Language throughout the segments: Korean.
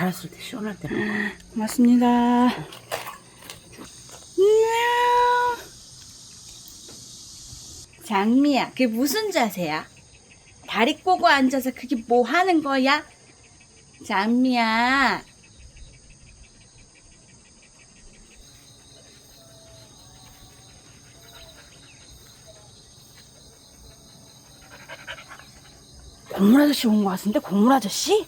갈았을 때 시원할 때 먹어. 맞습니다. 장미야, 그게 무슨 자세야? 다리 꼬고 앉아서 그게 뭐 하는 거야? 장미야. 곡물 아저씨 온 것 같은데 곡물 아저씨?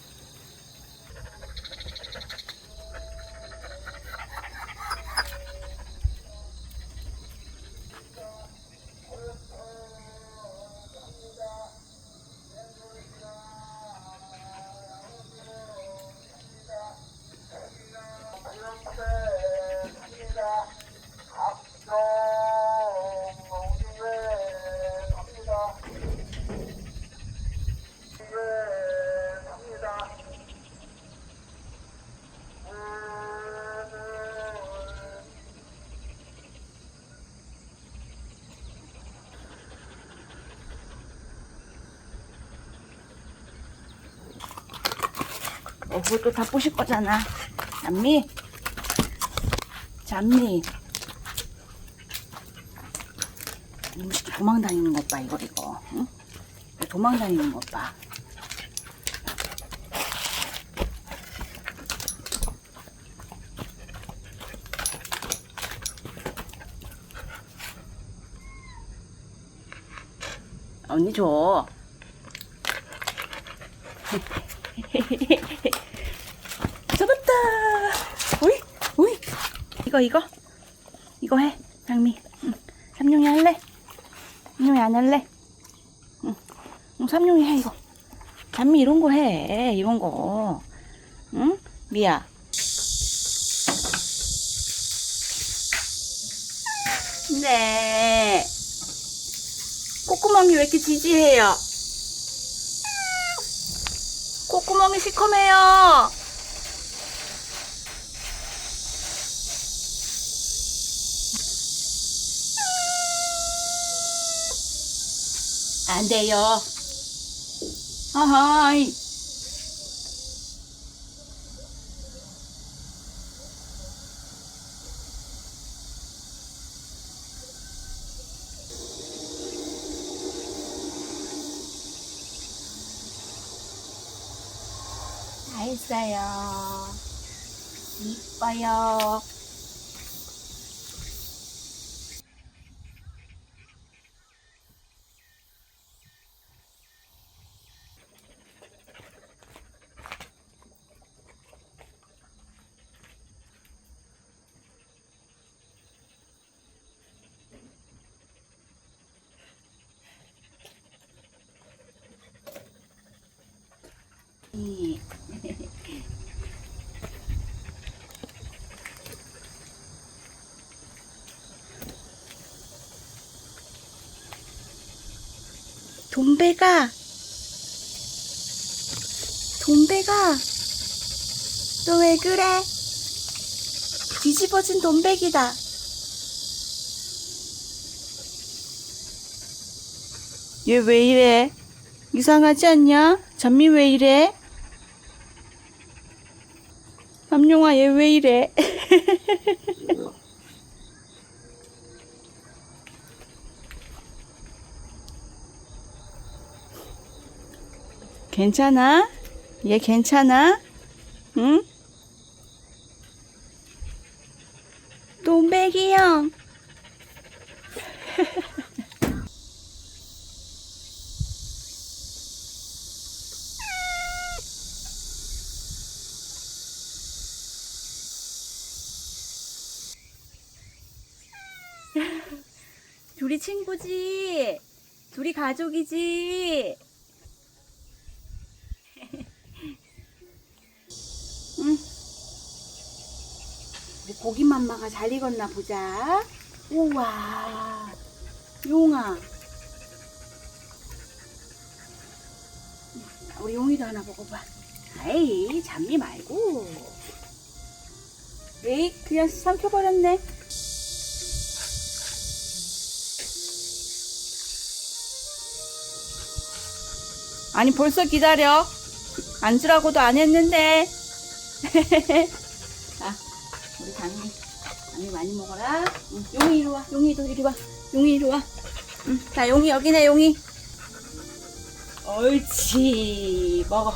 어, 그것도 다 부실 거잖아. 잠미. 잠미. 새끼 도망 다니는 것 봐, 이거, 이거. 응? 도망 다니는 것 봐. 언니 줘. 잡았다. 오이, 오이. 이거, 이거. 이거 해, 장미. 응. 삼룡이 할래? 삼룡이 안 할래? 응. 응, 삼룡이 해, 이거. 장미 이런 거 해, 이런 거. 응? 미야. 네. 콧구멍이 왜 이렇게 지지해요? 구멍이 시커매요. 안 돼요. 아하이. 다 했어요. 이뻐요. 이. 돈배가 돈배가 너 왜 그래? 뒤집어진 돈백이다. 얘 왜 이래? 이상하지 않냐? 잠미 왜 이래? 삼룡아 얘 왜 이래? 괜찮아? 얘 괜찮아? 응? 돈백이 형. 둘이 친구지? 둘이 가족이지? 응. 우리 고기 맘마가 잘 익었나 보자. 우와. 용아. 우리 용이도 하나 먹어봐. 아이, 잡니 말고. 에이, 그냥 삼켜버렸네. 아니, 벌써 기다려. 앉으라고도 안 했는데. 자, 우리 강미. 강미 많이 먹어라. 응, 용이 이리 와. 용이도 이리 와. 용이 이리 와. 응, 자, 용이 여기네, 용이. 옳지. 먹어.